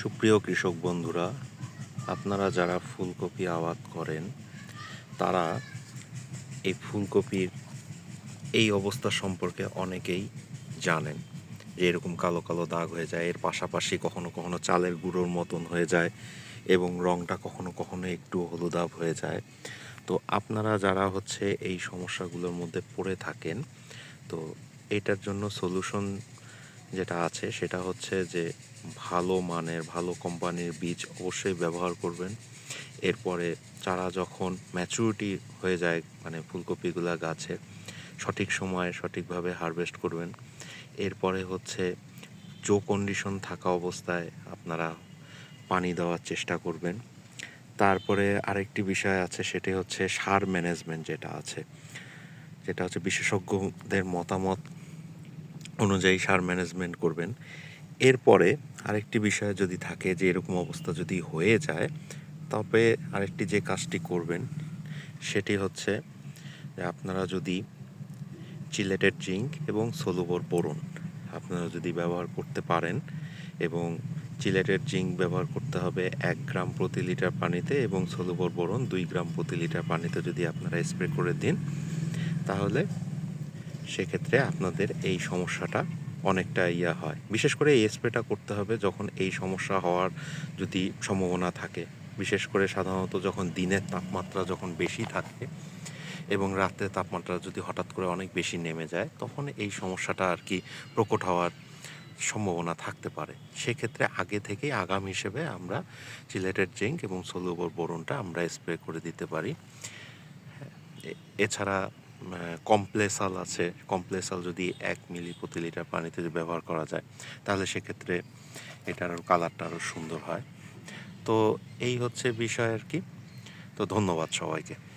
সুপ্রিয় কৃষক বন্ধুরা, আপনারা যারা ফুলকপি আবাদ করেন, তারা এই ফুলকপির এই অবস্থা সম্পর্কে অনেকেই জানেন যে এরকম কালো কালো দাগ হয়ে যায়, এর পাশাপাশি কখনো কখনো চালের গুঁড়োর মতন হয়ে যায় এবং রংটা কখনো কখনো একটু হলুদাভ হয়ে যায়। তো আপনারা যারা হচ্ছে এই সমস্যাগুলোর মধ্যে পড়ে থাকেন, তো এটার জন্য সলিউশন যেটা আছে সেটা হচ্ছে যে ভালো মানের, ভালো কোম্পানির বীজ অবশ্যই ব্যবহার করবেন। এরপরে চারা যখন ম্যাচুরিটি হয়ে যায় মানে ফুলকপিগুলা গাছে, সঠিক সময়ে সঠিকভাবে হারভেস্ট করবেন। এরপরে হচ্ছে জো কন্ডিশন থাকা অবস্থায় আপনারা পানি দেওয়ার চেষ্টা করবেন। তারপরে আরেকটি বিষয় আছে, সেটি হচ্ছে সার ম্যানেজমেন্ট যেটা আছে। যেটা হচ্ছে বিশেষজ্ঞদের মতামত অনুযায়ী সার ম্যানেজমেন্ট করবেন। এরপরে আরেকটি বিষয় যদি থাকে যে এরকম অবস্থা যদি হয়ে যায়, তবে আরেকটি যে কাজটি করবেন সেটি হচ্ছে যে আপনারা যদি চিলেটেড জিঙ্ক এবং সোলোবর বোরন আপনারা যদি ব্যবহার করতে পারেন এবং চিলেটেড জিঙ্ক ব্যবহার করতে হবে এক গ্রাম প্রতি লিটার পানিতে এবং সোলোবর বোরন দুই গ্রাম প্রতি লিটার পানিতে যদি আপনারা স্প্রে করে দিন, তাহলে সেক্ষেত্রে আপনাদের এই সমস্যাটা অনেকটা ইয়া হয়। বিশেষ করে এই স্প্রেটা করতে হবে যখন এই সমস্যা হওয়ার যদি সম্ভাবনা থাকে। বিশেষ করে সাধারণত যখন দিনের তাপমাত্রা যখন বেশি থাকে এবং রাতের তাপমাত্রা যদি হঠাৎ করে অনেক বেশি নেমে যায়, তখন এই সমস্যাটা আর কি প্রকট হওয়ার সম্ভাবনা থাকতে পারে। সেক্ষেত্রে আগে থেকেই আগাম হিসেবে আমরা চিলেটেড জিঙ্ক এবং সলুবর বোরনটা আমরা স্প্রে করে দিতে পারি। এছাড়া কমপ্লেসাল আছে। কমপ্লেসাল যদি এক মিলি প্রতি লিটার পানিতে যদি ব্যবহার করা যায়, তাহলে সেক্ষেত্রে এটার কালারটা আরও সুন্দর হয়। তো এই হচ্ছে বিষয় আর কি। তো ধন্যবাদ সবাইকে।